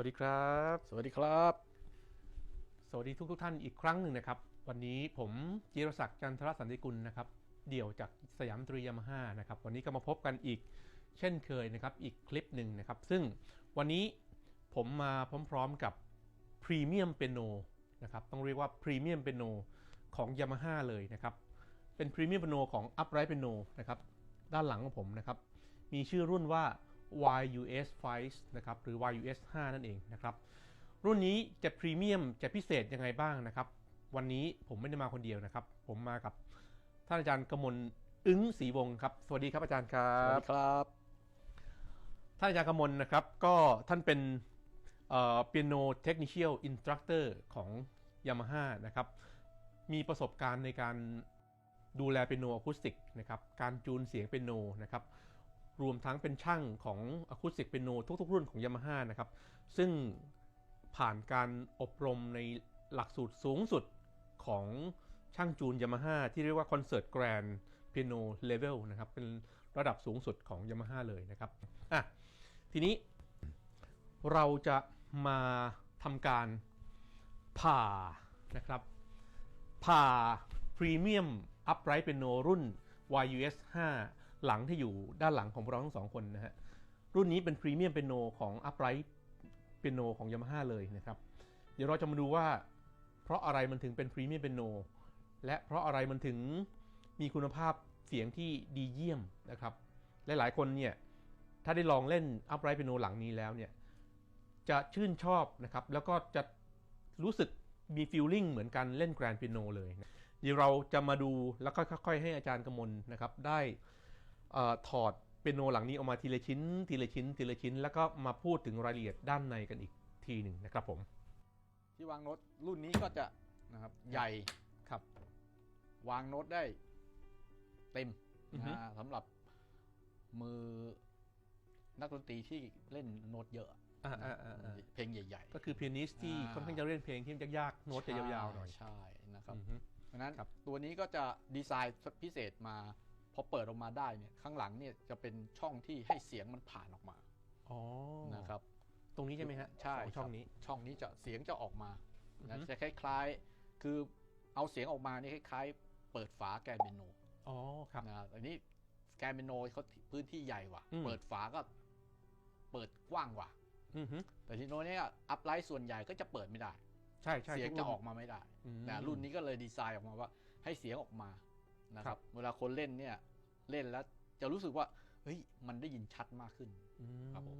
วัสดีครับ สวัสดีครับ สวัสดีทุกทุกๆท่านอีกครั้งหนึ่งนะครับ วันนี้ผมจิรศักดิ์จันทรสันติกุลนะครับ เดี่ยวจากสยามตรียามาฮ่านะครับ วันนี้ก็มาพบกันอีกเช่นเคยนะครับ อีกคลิปหนึ่งนะครับ ซึ่งวันนี้ผมมาพร้อมๆกับพรีเมียมเปียโนนะครับ ต้องเรียกว่าพรีเมียมเปียโนของยามาฮ่าเลยนะครับ เป็นพรีเมียมเปียโนของ Upright Piano นะครับ ด้านหลังของผมนะครับ มีชื่อรุ่นว่า YUS 5นะครับหรือ YUS 5นั่นเองนะครับรุ่นนี้จะพรีเมียมจะพิเศษยังไงบ้างนะครับ วันนี้ผมไม่ได้มาคนเดียวนะครับ ผมมากับท่านอาจารย์กมลอึ้งศรีวงศ์ครับ สวัสดีครับอาจารย์ครัสวัสบดีครับท่านอาจารย์กมลนะครับ ก็ท่านเป็นเปียโนเทคนิค i ลอินสตรัคเตอร์ของยามาฮ่านะครับ มีประสบการณ์ในการดูแลเปียโนอะคูสติกนะครับ การจูนเสียงเปียโนนะครับ รวมทั้งเป็นช่างของอะคูสติกเปียโนทุกๆ รุ่นของยามาฮ่านะครับ ซึ่งผ่านการอบรมในหลักสูตรสูงสุดของช่างจูนยามาฮ่าที่เรียกว่าคอนเสิร์ตแกรนด์เปียโนเลเวลนะครับ เป็นระดับสูงสุดของยามาฮ่าเลยนะครับอะทีนี้เราจะมาทำการผ่านะครับผ่าพรีเมียมอัพไรท์เปียโนรุ่น YUS 5 หลังที่อยู่ด้านหลังของพวกเราทั้งสองคนนะฮะ รุ่นนี้เป็นพรีเมียมเปียโนของ Upright เปียโนของ Yamaha เลยนะครับ เดี๋ยวเราจะมาดูว่า เพราะอะไรมันถึงเป็นพรีเมียมเปียโนและเพราะอะไรมันถึงมีคุณภาพเสียงที่ดีเยี่ยมนะครับ หลาย ๆ คนเนี่ย ถ้าได้ลองเล่น Upright เปียโนหลังนี้แล้วเนี่ย จะชื่นชอบนะครับ แล้วก็จะรู้สึกมีฟีลลิ่งเหมือนกันเล่นแกรนด์เปียโนเลย เดี๋ยวเราจะมาดูแล้วก็ค่อย ๆ ให้อาจารย์กมลนะครับได้ ถอดเปียโนหลังนี้ออกมาทีละชิ้น ทีละชิ้น ทีละชิ้น แล้วก็มาพูดถึงรายละเอียดด้านในกันอีกทีหนึ่งนะครับผม ที่วางโน้ตรุ่นนี้ก็จะนะครับใหญ่ครับ วางโน้ตได้เต็มอือฮึนะสำหรับมือนักดนตรีที่เล่นโน้ตเยอะอ่าอ่าอ่าอ่าเพลงใหญ่ก็คือเปียนิสที่อ่าค่อนข้างจะเล่นเพลงที่ยากๆโน้ตจะยาวๆหน่อยใช่นะครับอือฮึเพราะฉะนั้นครับตัวนี้ก็จะดีไซน์พิเศษมาพ อเปิดออกมาได้เนี่ยข้างหลังเนี่ยจะเป็นช่องที่ให้เสียงมันผ่านออกมาอ๋อนะครับ ตรงนี้ใช่ไหมฮะใช่สองช่องนี้ครับช่องนี้จะเสียงจะออกมาอือนะฮึจะคล้ายๆ คือเอาเสียงออกมานี่คล้ายๆ เปิดฝาแกนเบโนอ๋อครับนะอันนี้แกนเบโนเขาพื้นที่ใหญ่กว่าอืมเปิดฝาก็เปิดกว้างกว่าอือฮึแต่ทีโน้นเนี่ยอัพไลท์ส่วนใหญ่ก็จะเปิดไม่ได้ ใช่ใช่เสียงทุจะรุ่นออกมาไม่ได้อืมนะรุ่นนี้ก็เลยดีไซน์ออกมาว่า ให้เสียงออกมา นะคครัรับบเวลาคนเล่นเนี่ยเล่นแล้วจะรู้สึกว่าเฮ้ยมันได้ยินชัดมากขึ้นอืมครับผม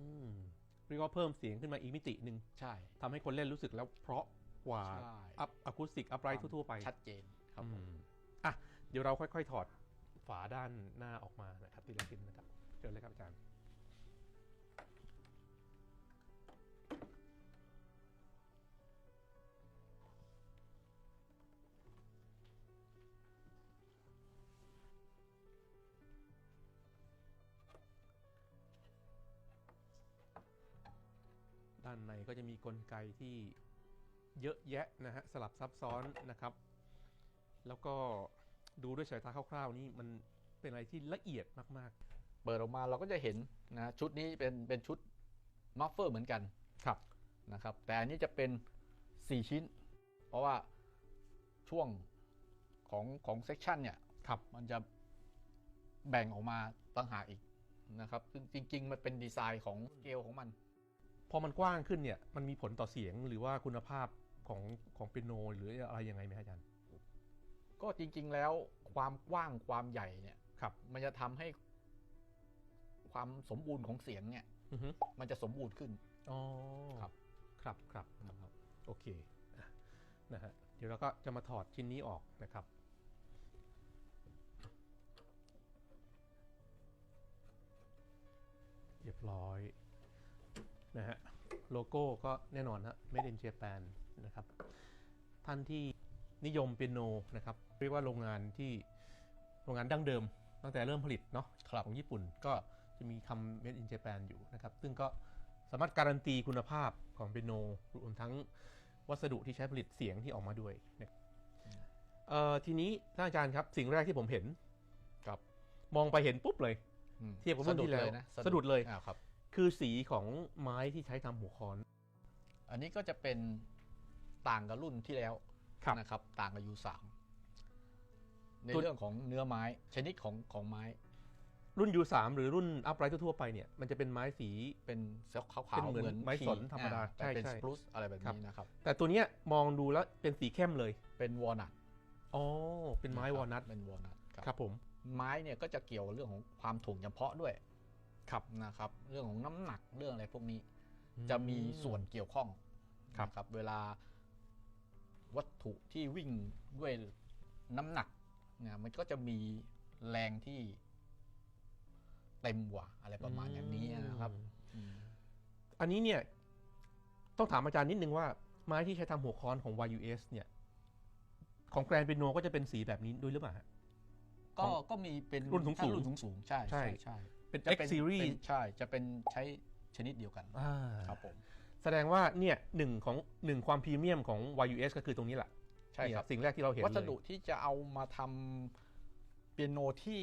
เรียกว่าเพิ่มเสียงขึ้นมาอีกมิติหนึ่งใช่ทำให้คนเล่นรู้สึกแล้วเพราะกว่าใช่อัพอะคูสติกอัพไรท์ทั่วๆไป ชัดเจนครับผมอืมอะเดี๋ยวเราค่อยๆถอดฝาด้านหน้าออกมานะครับทีละชิ้นนะครับเชิญเลยครับอาจารย์ ด้านในก็จะมีกลไกที่เยอะแยะนะฮะสลับซับซ้อนนะครับ แล้วก็ดูด้วยสายตาคร่าวๆนี่มันเป็นอะไรที่ละเอียดมากเปิดออกมาเราก็จะเห็นนะชุดนี้เป็นเป็นชุดมัฟเฟอร์เหมือนกันๆครับนะครับ แต่อันนี้จะเป็น 4 ชิ้น เพราะว่าช่วงของของเซกชันเนี่ยครับมันจะแบ่งออกมาต่างหากอีกนะครับ ซึ่งจริง ๆ มันเป็นดีไซน์ของสเกลของมัน พอมันกว้างขึ้นเนี่ยมันมีผลต่อเสียงหรือว่าคุณภาพของของเปียโนหรืออะไรยังไงไหมฮะอาจารย์ ก็จริง ๆ แล้วความกว้างความใหญ่เนี่ยครับ มันจะทำให้ ความสมบูรณ์ของเสียงเนี่ยอือฮึมันจะสมบูรณ์ขึ้นอ๋อครับ ครับครับนะครับ โอเคอะนะฮะเดี๋ยวเราก็จะมาถอดชิ้นนี้ออกนะครับเรียบร้อย นะฮะโลโก้ก็แน่นอนฮะ Made in Japan นะครับ ท่านที่นิยมเปียโนนะครับ เรียกว่าโรงงานที่โรงงานดั้งเดิม ตั้งแต่เริ่มผลิตเนาะครับของญี่ปุ่นก็จะมีคำ Made in Japan อยู่นะครับ ซึ่งก็สามารถการันตีคุณภาพของเปียโนรวมทั้งวัสดุที่ใช้ผลิตเสียงที่ออกมาด้วยนะครับเอ่อทีนี้ท่านอาจารย์ครับสิ่งแรกที่ผมเห็นครับ มองไปเห็นปุ๊บเลยอืมเทียบกับรุ่นที่แล้วนะสะดุดเลยอ่าครับ คือสีของไม้ที่ใช้ทำหัวค้อน อันนี้ก็จะเป็นต่างกับรุ่นที่แล้วครับ นะครับ ต่างกับ U3 ในตัวเรื่องของเนื้อไม้ชนิดของของไม้รุ่น U3 หรือรุ่นอัพไรทั่วๆไปเนี่ยมันจะเป็นไม้สี เป็นขาวเป็นๆเหมือนไม้ขีสนธรรมดาอ่แต่เป็นใช่สใช่ ปรูซอะไรแบบครับนี้นะครับ แต่ตัวเนี้ยมองดูแล้วเป็นสีเข้มเลยเป็นวอลนัทอ๋อเป็นไม้วอลนัทเป็นวอลนัทครับผม ไม้เนี่ยก็จะเกี่ยวเรื่องของความถ่วงเฉพาะด้วย ครับนะครับ เรื่องของน้ำหนักเรื่องอะไรพวกนี้ จะมีส่วนเกี่ยวข้องครับนะครับ เวลาวัตถุที่วิ่งด้วยน้ำหนักเนี่ยมันก็จะมีแรงที่เต็มกว่าอะไรประมาณอย่างนี้นะครับอืมอืมอันนี้เนี่ย ต้องถามอาจารย์นิดนึงว่า ไม้ที่ใช้ทำหัวค้อนของ YUS เนี่ย ของแกรนเปียโนก็จะเป็นสีแบบนี้ด้วยหรือเปล่าฮะก็ของก็มีเป็นรุ่นสูงๆถ้ารุ่นสูงสูงๆใช่ใช่ใช่ใช่ เป็น จะ X series เป็นใช่ จะเป็นใช้ชนิดเดียวกันอ่าครับผมแสดงว่าเนี่ยหนึ่งของหนึ่งความพรีเมียมของ YUS ก็คือตรงนี้แหละใช่ครับ เนี่ยสิ่งแรกที่เราเห็นวัสดุเลยที่จะเอามาทำเปียโนที่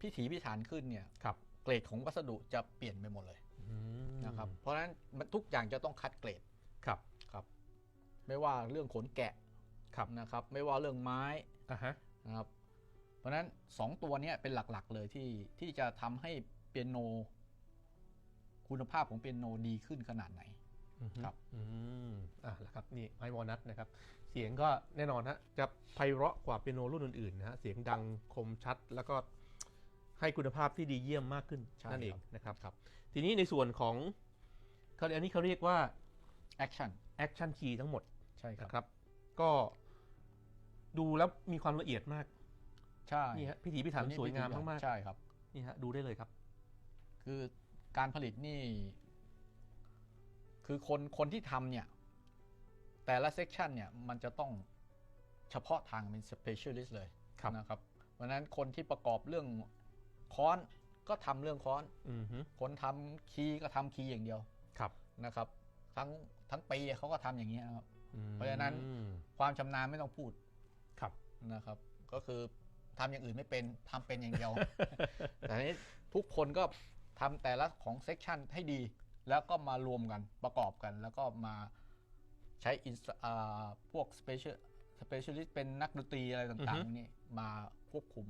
พิถีพิถันขึ้นเนี่ยครับเกรดของวัสดุจะเปลี่ยนไปหมดเลยอืมนะครับเพราะฉะนั้นมันทุกอย่างจะต้องคัดเกรดครับครับ ไม่ว่าเรื่องขนแกะครับนะครับ ไม่ว่าเรื่องไม้อะฮะนะครับ เพราะฉะนั้นสองตัวเนี้เป็นหลักๆเลยที่ที่จะทำให้เปียโน คุณภาพของเปียโนดีขึ้นขนาดไหนอือฮึครับอืมอะแล้วครับนี่ไม้วอลนัทนะครับ เสียงก็แน่นอนฮะจะไพเราะกว่าเปียโนรุ่นอื่นๆนะฮะเสียงดังคมชัดแล้วก็ให้คุณภาพที่ดีเยี่ยมมากขึ้นใช่นั่นเองครับนะครับครับ ทีนี้ในส่วนของเขาอันนี้เขาเรียกว่า action action key ทั้งหมดใช่ครับนะครับก็ดูแล้วมีความละเอียดมาก ใช่นี่ฮะพิถีพิถันตัวนี้สวยงามมากใช่ครับๆนี่ฮะดูได้เลยครับ คือการผลิตนี่ คือคนคนที่ทำเนี่ย แต่ละเซกชันเนี่ยมันจะต้องเฉพาะทางเป็น specialist เลยครับนะครับเพราะฉะนั้นคนที่ประกอบเรื่องค้อนก็ทำเรื่องค้อนอือฮึคนทำคีย์ก็ทำคีย์อย่างเดียวครับนะครับ ทั้งทั้งปีเขาก็ทำอย่างนี้ยนะครับอืมเพราะฉะนั้นความชำนาญไม่ต้องพูดครับนะครับ ก็คือ ทำอย่างอื่นไม่เป็นทำเป็นอย่างเดียว แต่ทีนี้ทุกคนก็ทำแต่ละของเซกชันให้ดี แล้วก็มารวมกันประกอบกัน แล้วก็มาใช้ instru- อ่าพวก special specialist เป็นนักดนตรีอะไรต่างอือฮึๆนี่มาควบคุม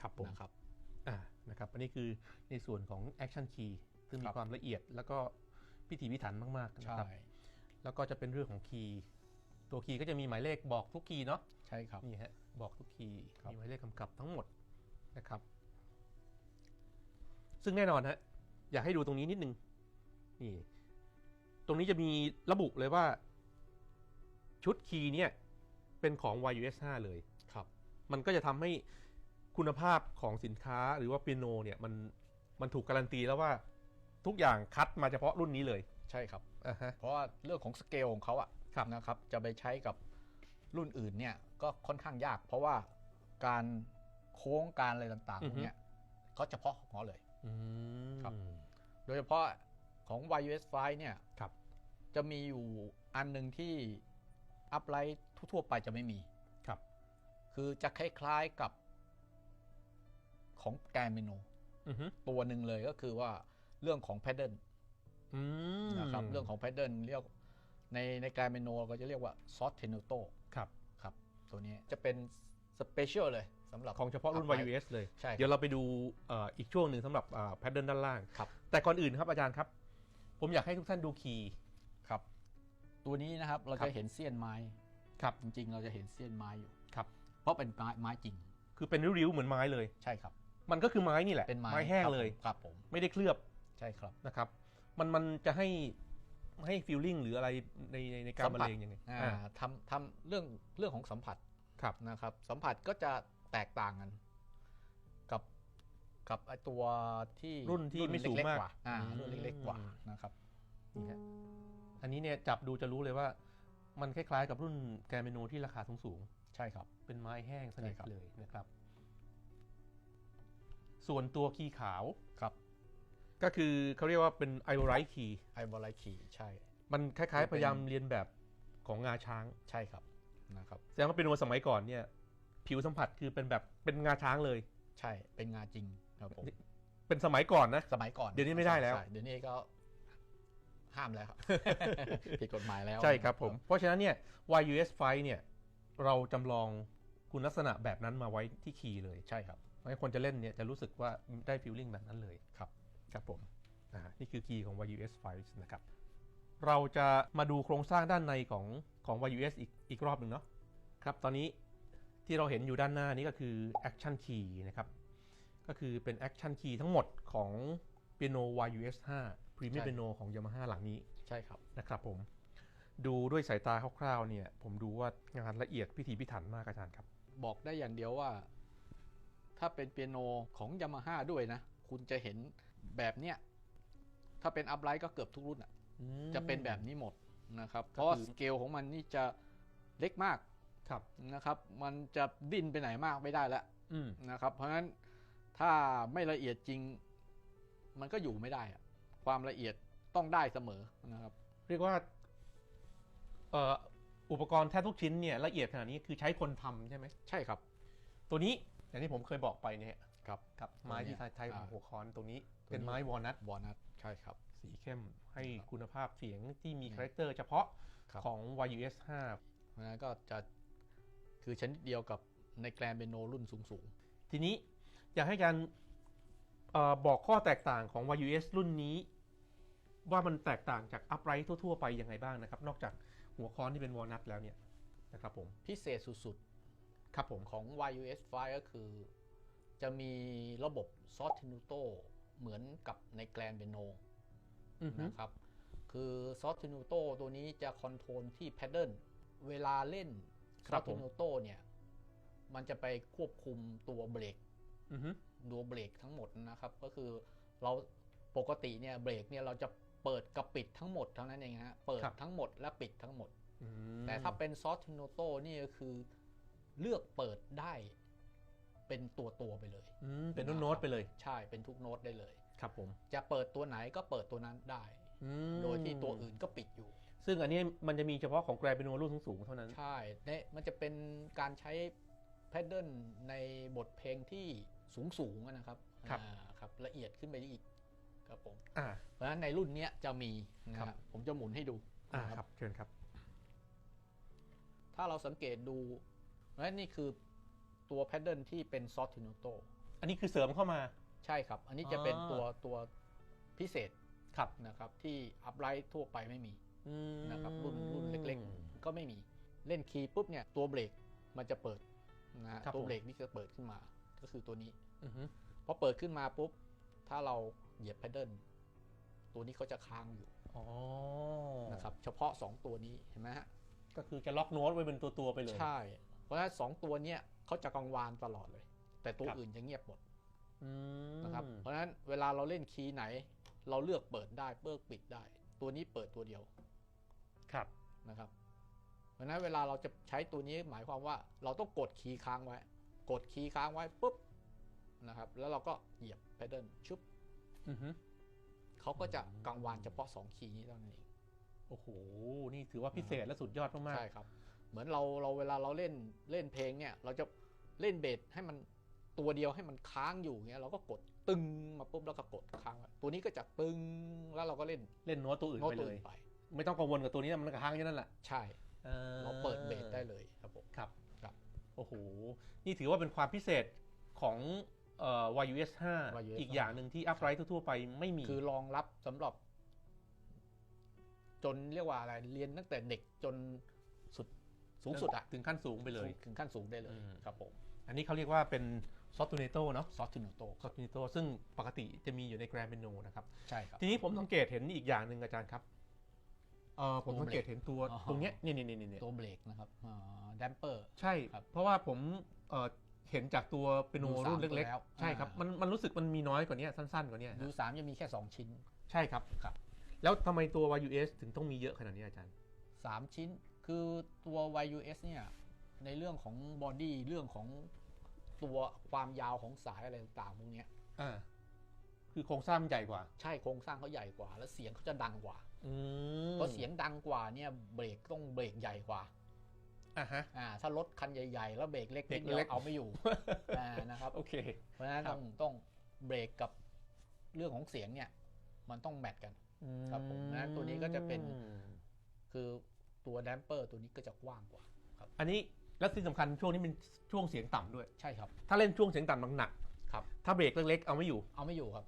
ครับผมนะครับอ่านะครับอันนี้คือในส่วนของ Action Key ซึ่งมีครับความละเอียดแล้วก็พิถีพิถันมากๆนะใช่ครับแล้วก็จะเป็นเรื่องของคีย์ตัวคีย์ก็จะมีหมายเลขบอกทุกคีย์เนาะ ใช่ครับ นี่ฮะบอกทุกคีย์ครับมีหมายเลขกำกับทั้งหมดนะครับ ซึ่งแน่นอนฮะอยากให้ดูตรงนี้นิดนึงนี่ ตรงนี้จะมีระบุเลยว่า ชุดคีย์เนี่ยเป็นของ YUS 5เลยครับ มันก็จะทำให้คุณภาพของสินค้าหรือว่าเปียโนเนี่ยมันมันถูกการันตีแล้วว่าทุกอย่างคัดมาเฉพาะรุ่นนี้เลย ใช่ครับอ่าฮะเพราะว่าเรื่องของสเกลของเขาอะครับนะครับ จะไปใช้กับ รุ่นอื่นเนี่ยก็ค่อนข้างยาก เพราะว่าการโค้งการอะไรต่างๆพวกเนี้ยก็เฉพาะของเขาเลยอืมครับ โดยเฉพาะของ YUS 5 เนี่ยครับจะมีอยู่อันหนึ่งที่อัพไลท์ทั่วๆไปจะไม่มีครับ คือจะคล้ายๆกับของแกรมิโนอือฮึตัวหนึ่งเลยก็คือว่าเรื่องของแพดเดิลอืมนะครับเรื่องของแพดเดิลเรียกในในแกรมิโนก็จะเรียกว่าซอสเทนโต ครับครับ ตัวนี้จะเป็นสเปเชียลเลยสำหรับ ของเฉพาะรุ่น Upright YUS เลย ใช่ครับเดี๋ยวเราไปดูเอ่ออีกช่วงหนึ่งสำหรับแพทเดิร์นด้านล่าง ครับ แต่ก่อนอื่นครับอาจารย์ครับ ผมอยากให้ทุกท่านดูคีย์ ครับ ตัวนี้นะครับเราครัจะบ เห็นเสี้ยนไม้ครับ จริง ๆ เราจะเห็นเสี้ยนไม้อยู่ ครับ เพราะเป็นไม้ไม้จริง คือเป็นริ้วๆเหมือนไม้เลย ใช่ครับ มันก็คือไม้นี่แหละเป็นไม้แห้งเลย ครับผม ไม่ได้เคลือบใช่ครับ นะครับ มันมันจะให้ ให้ฟีลลิ่งหรืออะไรในในในการบรรเลงยังไงอ่าอ่าทำทำเรื่องเรื่องของสัมผัสครับ นะครับ สัมผัสก็จะแตกต่างกัน กับกับไอตัวที่รุ่นที่ไม่สูงเล็ๆมากกว่าอ่าอืม รุ่นเล็กๆกว่านะครับนี่ฮะอันนี้เนี่ยจับดูจะรู้เลยว่า มันคล้ายๆกับรุ่นแกรมิโนที่ราคาสูงใช่ครับ ๆเป็นไม้แห้งสนิทใช่ครับ เลยนะครับ ส่วนตัวคีย์ขาว ครับ ก็คือเขาเรียกว่าเป็นไอโ r ไรท์คีย์ไอวอลไลคีใช่ มันคล้ายคือๆเป็นพยายามเรียนแบบของงาช้างใช่ครับนะครับแสดงว่าเป็นโนสมัยก่อนเนี่ย ผิวสัมผัสคือเป็นแบบเป็นงาช้างเลย ใช่เป็นงาจริงครับผมเป็นสมัยก่อนนะสมัยก่อนเดี๋ยวนี้ไม่ได้แล้วใช่เดี๋ยวนี้ก็ห้ามแล้วครับผิดกฎหมายแล้ว ใช่ครับผม เพราะฉะนั้นเนี่ย YUS 5เนี่ยเราจำลองคุณลักษณะแบบนั้นมาไว้ที่คีย์เลยใช่ครับให้คนจะเล่นเนี่ยจะรู้สึกว่าได้ฟีลลิ่งแบบนั้นเลยครับ ครับผมอ่านี่คือคีย์ของ YUS 5นะครับ เราจะมาดูโครงสร้างด้านในของของ YUS อีกอีกรอบหนึ่งเนาะครับ ตอนนี้ที่เราเห็นอยู่ด้านหน้านี้ก็คือ Action Key นะครับ ก็คือเป็น Action Key ทั้งหมดของ Piano YUS 5 Premium ใช่ Piano ของ Yamaha หลังนี้ ใช่ครับนะครับผม ดูด้วยสายตาคร่าวๆเนี่ย ผมดูว่างานละเอียดพิถีพิถันมากอาจารย์ครับ บอกได้อย่างเดียวว่า ถ้าเป็นเปียโนของยามาฮ่าด้วยนะ คุณจะเห็น แบบเนี้ยถ้าเป็นอัพไลท์ก็เกือบทุกรุ่นอะ จะเป็นแบบนี้หมดนะครับ เพราะว่าคือสเกลของมันนี่จะเล็กมากครับนะครับ มันจะดิ้นไปไหนมากไม่ได้แล้วอืมนะครับ เพราะฉะนั้นถ้าไม่ละเอียดจริง มันก็อยู่ไม่ได้อะความละเอียดต้องได้เสมอนะครับ เรียกว่าเอ่ออุปกรณ์แทบทุกชิ้นเนี่ยละเอียดขนาดนี้คือใช้คนทำใช่ไหมใช่ครับ ตัวนี้อย่างที่ผมเคยบอกไปเนี่ยครับกับไม้ที่ไทยไทยอ่าหัวค้อนตัวนี้ตัวนี้ เป็นไม้วอลนัทวอลนัทใช่ครับ สีเข้มให้ครับคุณภาพเสียงที่มีอืมคาแรคเตอร์เฉพาะครับของ YUS เพราะฉะนั้นก็จะคือชนิดเดียวกับในแกรนเบโนรุ่นสูง5ทีนี้อยากให้อาจารย์เอ่อบอกข้อแตกต่างของ YUS รุ่นนี้ ว่ามันแตกต่างจาก upright ทั่ว ๆ ไปยังไงบ้างนะครับ นอกจากหัวค้อนที่เป็นวอลนัทแล้วเนี่ยนะครับผมๆพิเศษสุดครับผมๆของ YUS 5ก็คือ จะมีระบบซอส t ินูโต เหมือนกับในแกรนเบโนอือฮึนะครับ คือซอส t ินูโตตัวนี้จะคอนโทรลที่แพดเดิลเวลาเล่นซอส t ินูโตเนี่ย มันจะไปควบคุมตัวเบรกอือฮึตัวเบรกทั้งหมดนะครับ ก็คือเราปกติเนี่ยเบรกเนี่ยเราจะเปิดกับปิดทั้งหมดเท่านั้นเองฮะเปิดทั้งหมดและปิดทั้งหมดอืมแต่ถ้าเป็นซอสทิโนโตนี่ก็คือเลือกเปิดได้ เป็นตัวตัวๆไปเลยอืมเป็นโน้ตๆไปเลย ใช่เป็นทุกโน้ตได้เลย ครับผม จะเปิดตัวไหนก็เปิดตัวนั้นได้อืมโดยที่ตัวอื่นก็ปิดอยู่ ซึ่งอันนี้มันจะมีเฉพาะของแกรเป็นโนรุ่นสูงๆเท่านั้น ใช่เนี่ยมันจะเป็นการใช้แพดเดิลในบทเพลงที่สูงสูงๆอะนะครับครับอ่าครับละเอียดขึ้นไปอีกครับผมอ่าเพราะฉะนั้นในรุ่นเนี้ยจะมีนะครัฮะบผมจะหมุนให้ดูอ่านะครับเชิญครับ ถ้าเราสังเกตดูและนี่คือ ตัวแพดเดิลที่เป็นซอสทิโนโตอันนี้คือเสริมเข้ามา ใช่ครับ อันนี้จะเป็นอ่าตัวตัวพิเศษครับนะครับที่อัพไลท์ทั่วไปไม่มีอืมนะครับรุ่นรุ่นเล็กๆ ก็ไม่มีเล่นคีย์ปุ๊บเนี่ยตัวเบรกมันจะเปิดนะฮะครับตัวผมเบรกนี่จะเปิดขึ้นมา ก็คือตัวนี้อือฮึพอเปิดขึ้นมาปุ๊บ ถ้าเราเหยียบแพดเดิลตัวนี้เขาจะค้างอยู่อ๋อนะครับ เฉพาะ 2 ตัวนี้เห็นไหมฮะก็คือจะล็อกโน้ตไว้เป็นตัวตัวๆไปเลย ใช่ เพราะฉะนั้นสองตัวเนี้ยเขาจะกังวานตลอดเลย แต่ตัวครับอื่นจะเงียบหมดอืมนะครับ เพราะฉะนั้นเวลาเราเล่นคีย์ไหน เราเลือกเปิดได้เปิดปิดได้ ตัวนี้เปิดตัวเดียว ครับนะครับ เพราะฉะนั้นเวลาเราจะใช้ตัวนี้หมายความว่า เราต้องกดคีย์ค้างไว้ กดคีย์ค้างไว้ปุ๊บนะครับ แล้วเราก็เหยียบแพดเดิลชุบอือฮึเขาก็จะกังวานเฉพาะ 2 คีย์นี้เท่านั้นเอง โอ้โห นี่ถือว่าพิเศษและสุดยอดมากใช่ครับ เหมือนเราเราเวลาเราเล่นเล่นเพลงเนี่ย เราจะเล่นเบสให้มันตัวเดียวให้มันค้างอยู่เงี้ยเราก็กดตึงมาปุ๊บแล้วก็กดค้างไว้ตัวนี้ก็จะตึงแล้วเราก็เล่นๆเล่นโน้ตตัวอื่นโน้ตไปตัวเลยอื่นไป ไม่ต้องกังวลกับตัวนี้นะมันค้างอยู่นั่นแหละใช่ ออเราเปิดเบสได้เลยครับผม ครับครับ โอ้โห นี่ถือว่าเป็นความพิเศษของเอ่อ YUS 5 YUS อีกอย่างหนึ่งที่ upright ทั่วๆไปไม่มี คือรองรับสำหรับ จนเรียกว่าอะไรเรียนตั้งแต่เด็กจน สุดสูงสุดอะถึงขั้นสูงไปเลย ถึงขั้นสูงได้เลยอืม ครับผมอันนี้เขาเรียกว่าเป็น sostenuto เนาะซอสติโนโต sostenuto ซึ่งปกติจะมีอยู่ใน grand piano นะครับ ใช่ครับ ทีนี้ผมสังเกตเห็นอีกอย่างหนึ่งอาจารย์ครับเออผมตัวสังเกตเห็นตัวอ๋อ ตรงเนี้ยเนี่ยเนี่ยเนี่ยเนี่ยตัวเบรกนะครับแดมเปอร์ ใช่ ครับเพราะว่าผมเอ่อเห็นจากตัวเปียโนดูสามรุ่นเล็ก ตัวแล้วๆ ใช่ครับอ่ามั มันมันรู้สึกมันมีน้อยกว่านี้สั้นๆกว่านี้ยูสามจะมีแค่ 2 ชิ้น ใช่ครับ ครับ แล้วทำไมตัว YUS ถึงต้องมีเยอะขนาดนี้อาจารย์ 3 ชิ้น คือตัว YUS เนี่ย ในเรื่องของบอดี้เรื่องของตัวความยาวของสายอะไรต่างๆพวกเนี้ยอ่าคือโครงสร้างมันใหญ่กว่า ใช่โครงสร้างเขาใหญ่กว่า แล้วเสียงเขาจะดังกว่าอืมเพราะเสียงดังกว่าเนี่ยเบรกต้องเบรกใหญ่กว่าอะฮะ อ่าถ้ารถคันใหญ่ ๆ แล้วเบรกเล็กเบรนิกดเดียวเล็กเอาไม่อยู่อ่านะครับ โอเค เพราะฉะนั้นครัต้บองต้องเบรกกับเรื่องของเสียงเนี่ย มันต้องแมทกัน ครับผมนะตัวนี้ก็จะเป็น คือ ตัวแดมเปอร์ตัวนี้ก็จะกว้างกว่าอันนี้และที่สำคัญช่วงนี้เป็นช่วงเสียงต่ำด้วย ใช่ครับ ถ้าเล่นช่วงเสียงต่ำหนักครับๆถ้าเบรกเล็กๆ เอาไม่อยู่เอาไม่อยู่ครับ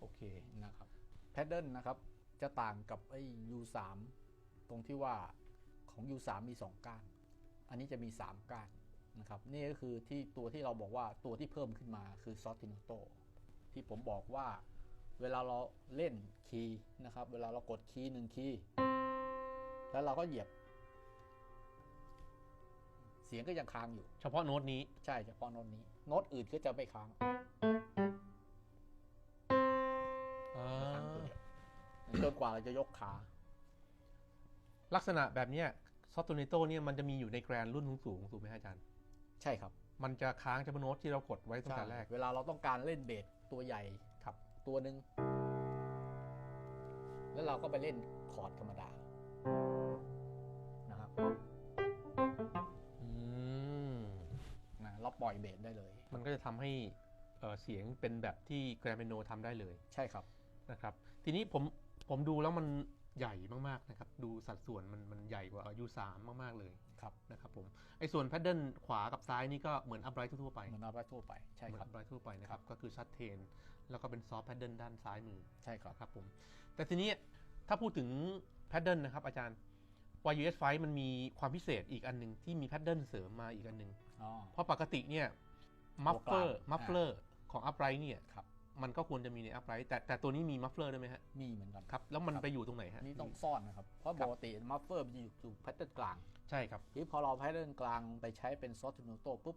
โอเคนะครับแพดเดิลนะครับจะต่างกับไอ้ U3 ตรงที่ว่าของ U3 มี 2 ก้าน อันนี้จะมี 3 ก้านนะครับนี่ก็คือที่ตัวที่เราบอกว่าตัวที่เพิ่มขึ้นมาคือซอ t ตินโตที่ผมบอกว่าเวลาเราเล่นคีย์นะครับ เวลาเรากดคีย์หนึ่งคีย์ แล้วเราก็เหยียบ เสียงก็ยังค้างอยู่ เฉพาะโน้ตนี้ ใช่เฉพาะโน้ตนี้ โน้ตอื่นก็จะไม่ค้างอ่าค้างตัวเดียวจนกว่าเราจะยกขา ลักษณะแบบเนี้ยซอฟต์โตเนโตเนี่ยมันจะมีอยู่ในแกรนรุ่นสูงๆถูกไหมฮะอาจารย์ ใช่ครับมันจะค้างเฉพาะโน้ตที่เรากดไว้ตั้งแต่แรกเวลาเราต้องการเล่นเบสตัวใหญ่ครับ ตัวหนึ่งแล้วเราก็ไปเล่นคอร์ดธรรมดา นะครับอืมนะเราปล่อยเบสได้เลย มันก็จะทำให้เอ่อเสียงเป็นแบบที่แกรนเปโนทำได้เลยใช่ครับ นะครับ ทีนี้ผมผมดูแล้วมันใหญ่มากๆนะครับ ดูสัดส่วนมันมันใหญ่กว่ายูสามมากๆเลยครับ นะครับผมไอ้ส่วนแพดเดิลขวากับซ้ายนี่ก็เหมือนอัพไรท์ทั่วๆไป เหมือนเอาไปทั่วไปใช่เหมือนครับ อัพไรท์ทั่วไปนะคครัรับบก็คือชัดเทน แล้วก็เป็นซอฟต์แพดเดิลด้านซ้ายมือใช่ครับ นะครับผม แต่ทีนี้ถ้าพูดถึง แพทเดิลนะครับอาจารย์ YUS 5มันมีความพิเศษอีกอันหนึ่งที่มีแพทเดิลเสริมมาอีกอันหนึ่งอ๋อ เพราะปกติเนี่ยมัฟเฟอร์ตัวกลาง มัฟเฟอร์ของอัพไรท์เนี่ยครับ มันก็ควรจะมีในอัพไรท์แต่แต่ตัวนี้มีมัฟเฟอร์ได้ไหมฮะมีเหมือนกันครับแล้วมันครับไปอยู่ตรงไหนฮะอันนี้ต้องซ่อนนะครับ เพราะครัปบกติมัฟเฟอร์มันจะอยู่อยู่แพทเทิร์นกลาง ใช่ครับ ทีนี้พอเราแพทเทิร์นกลางไปใช้เป็นซอ t ตินโตปุ๊บ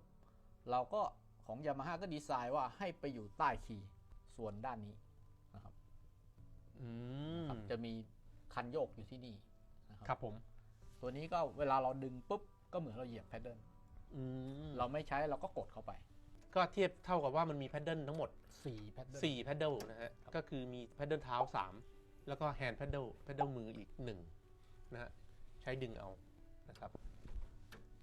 เราก็ของยามาฮ่าก็ดีไซน์ว่าให้ไปอยู่ใต้คีย์ส่วนด้านนี้นะครับ อืมครับจะมี คันโยกอยู่ที่นี่นะคครับรับผม ตัวนี้ก็เวลาเราดึงปุ๊บก็เหมือนเราเหยียบแพดเดิลอืมเราไม่ใช้เราก็กดเข้าไป ก็เทียบเท่ากับว่ามันมีแพทเดิลทั้งหมด4แพดเดิล4แพดเดิลนะฮะก็คือมีแพดเดิลเท้า 3 แล้วก็แฮนด์แพดเดิลแพดเดิลมืออีก1นะฮะใช้ดึงเอานะครับ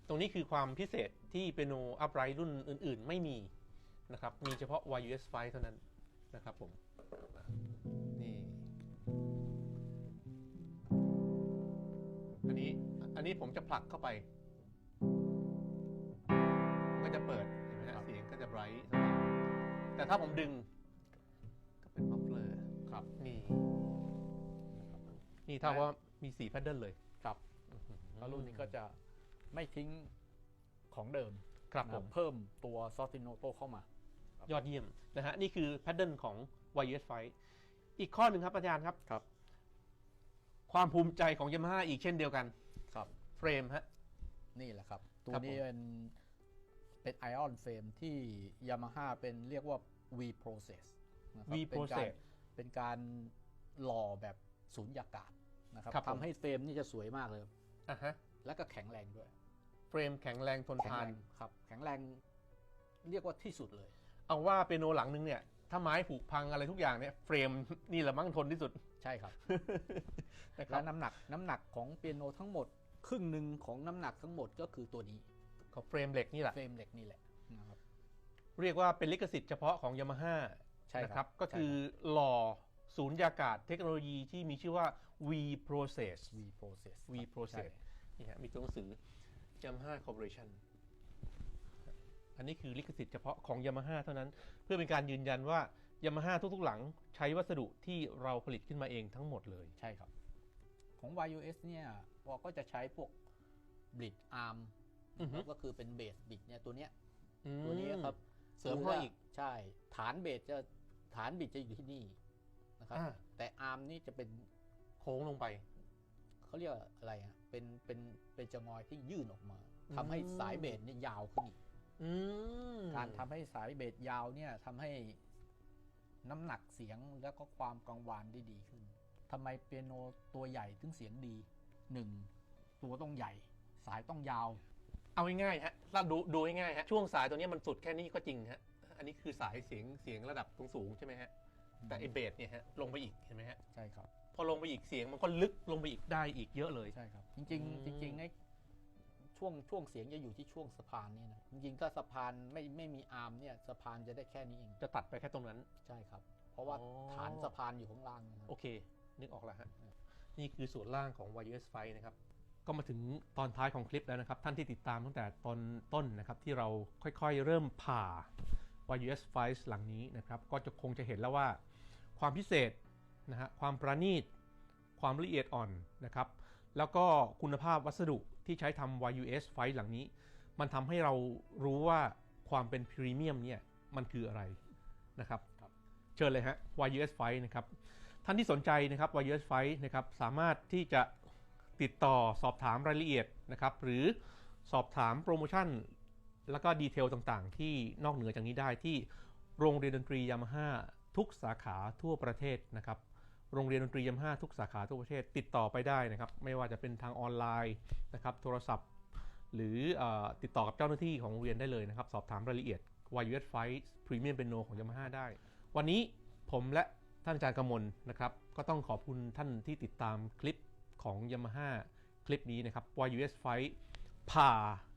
ตรงนี้คือความพิเศษที่เปียโนอัพไรรุ่นอื่น ๆ ไม่มีนะครับ มีเฉพาะ YUS 5 เท่านั้นนะครับผม อันนี้อันนี้ผมจะผลักเข้าไป ก็จะเปิดเห็นไหมฮะเสียงก็จะไบรท์สว่างแต่ถ้าผมดึง ก็เป็นมัฟเลอร์ครับนี่นี่เท่ากับว่ามี4แพดเดิลเลยครับแล้วรุ่นนี้ก็จะไม่ทิ้งของเดิมครับนะผมเพิ่มตัวซอ t ตินโตเข้ามา ยอดเยี่ยมนะฮะนี่คือแพดเดิลของ YUS 5อีกข้อหนึ่งครับอาจารย์ครับ ครับความภูมิใจของ Yamaha อีกเช่นเดียวกันครับ เฟรมฮะ นี่แหละครับ ตัวครับนี้ผมเป็นเป็นไอออนเฟรมที่ยามาฮ่าเป็นเรียกว่า V process นะครับ V เป็นการ process เป็นการหล่อแบบสูญญากาศนะครับครับผม ทำให้เฟรมนี่จะสวยมากเลย อะฮะแล้วก็แข็งแรงด้วยเฟรมแข็งแรงทนแข็งทาแรน งครับ แข็งแรงเรียกว่าที่สุดเลย เอาว่าเปียโนหลังนึงเนี่ย ถ้าไม้ผุพังอะไรทุกอย่างเนี่ยเฟรมนี่แหละมั่งทนที่สุดใช่ครับนะคและรับน้ำหนักน้ำหนักของเปียโนทั้งหมด ครึ่งหนึ่งของน้ำหนักทั้งหมดก็คือตัวนี้ของเฟรมเหล็กนี่แหละเฟรมเหล็กนี่แหละนะครับเรียกว่าเป็นลิขสิทธิ์เฉพาะของ Yamaha ใช่นะคครัรับบก็คือหล่อศูนยากาศเทคโนโลยีที่มีชื่อว่า V Process V process V ครับ process ใช่นี่ฮะมีตัวหนังสือ Yamaha Corporation อันนี้คือลิขสิทธิ์เฉพาะของ Yamaha เท่านั้น เพื่อเป็นการยืนยันว่า Yamaha ทุกๆ หลังใช้วัสดุที่เราผลิตขึ้นมาเองทั้งหมดเลย ใช่ครับ ของ YUS เนี่ยเราก็จะใช้พวกบลิดอาร์มอือฮึก็คือเป็นเบสบิดเนี่ยตัวเนี้ยอืมตัวนี้ครับเสริมเข้าอีกใช่ ฐานเบสจะฐานบิดจะอยู่ที่นี่นะครับอ่าแต่อาร์มนี่จะเป็นโค้งลงไปเขาเรียกอะไรอะเป็นเป็นเป็นจะงอยที่ยื่นออกมาอืมทำให้สายเบสเนี่ยยาวขึ้นอีกอืม การทำให้สายเบสยาวเนี่ยทำให้น้ำหนักเสียงแล้วก็ความกังวานได้ดีขึ้นทำไมเปียโนตัวใหญ่ถึงเสียงดีหนึ่งตัวต้องใหญ่ สายต้องยาว เอาง่ายๆฮะเราดูดูง่ายๆฮะช่วงสายตัวนี้มันสุดแค่นี้ก็จริงฮะอันนี้คือสายเสียงเสียงระดับสูงๆใช่ไหมฮะแต่ไอเบสเนี่ยฮะลงไปอีกเห็นไหมฮะใช่ครับพอลงไปอีกเสียงมันก็ลึกลงไปอีกได้อีกเยอะเลยใช่ครับ จริงอืมๆจริงๆไอ้ ช่วงช่วงเสียงจะอยู่ที่ช่วงสะพานนี่นะจริงๆถ้าสะพานไม่ไม่มีอาร์มเนี่ยสะพานจะได้แค่นี้เองจะตัดไปแค่ตรงนั้น ใช่ครับ เพราะว่าอ๋อ ฐานสะพานอยู่ข้างล่างนะครับ โอเค นึกออกแล้วฮะ นี่คือส่วนล่างของ YUS ไฟนะครับ ก็มาถึงตอนท้ายของคลิปแล้วนะครับ ท่านที่ติดตามตั้งแต่ตอนต้นนะครับ ที่เราค่อยๆเริ่มผ่า YUS ไฟหลังนี้นะครับ ก็จะคงจะเห็นแล้วว่า ความพิเศษนะฮะความประณีต ความละเอียดอ่อนนะครับ แล้วก็คุณภาพวัสดุที่ใช้ทำ YUS ไฟหลังนี้ มันทำให้เรารู้ว่าความเป็นพรีเมียมเนี่ยมันคืออะไรนะครับรบเชิญเลยฮะ YUS ไฟนะครับ ท่านที่สนใจนะครับ YUS ไฟนะครับสามารถที่จะติดต่อสอบถามรายละเอียดนะครับ หรือสอบถามโปรโมชั่น แล้วก็ดีเทลต่างๆ ที่นอกเหนือจากนี้ได้ที่โรงเรียนดนตรียามาฮ่าทุกสาขาทั่วประเทศนะครับ โรงเรียนดนตรียามาฮ่าทุกสาขาทั่วประเทศติดต่อไปได้นะครับ ไม่ว่าจะเป็นทางออนไลน์นะครับโทรศัพท์ หรือเออติดต่อกับเจ้าหน้าที่ของโรงเรียนได้เลยนะครับ สอบถามรายละเอียด YUS Fight Premium Piano ของ Yamaha ได้ วันนี้ผมและท่านอาจารย์กมลนะครับ ก็ต้องขอบคุณท่านที่ติดตามคลิปของ Yamaha คลิปนี้นะครับ YUS Fight ผ่า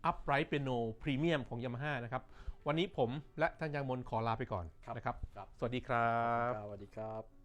Upright Piano Premium ของ Yamaha นะครับ วันนี้ผมและท่านอาจารย์กมลขอลาไปก่อนครับนะครับครับ สวัสดีครับ สวัสดีครับ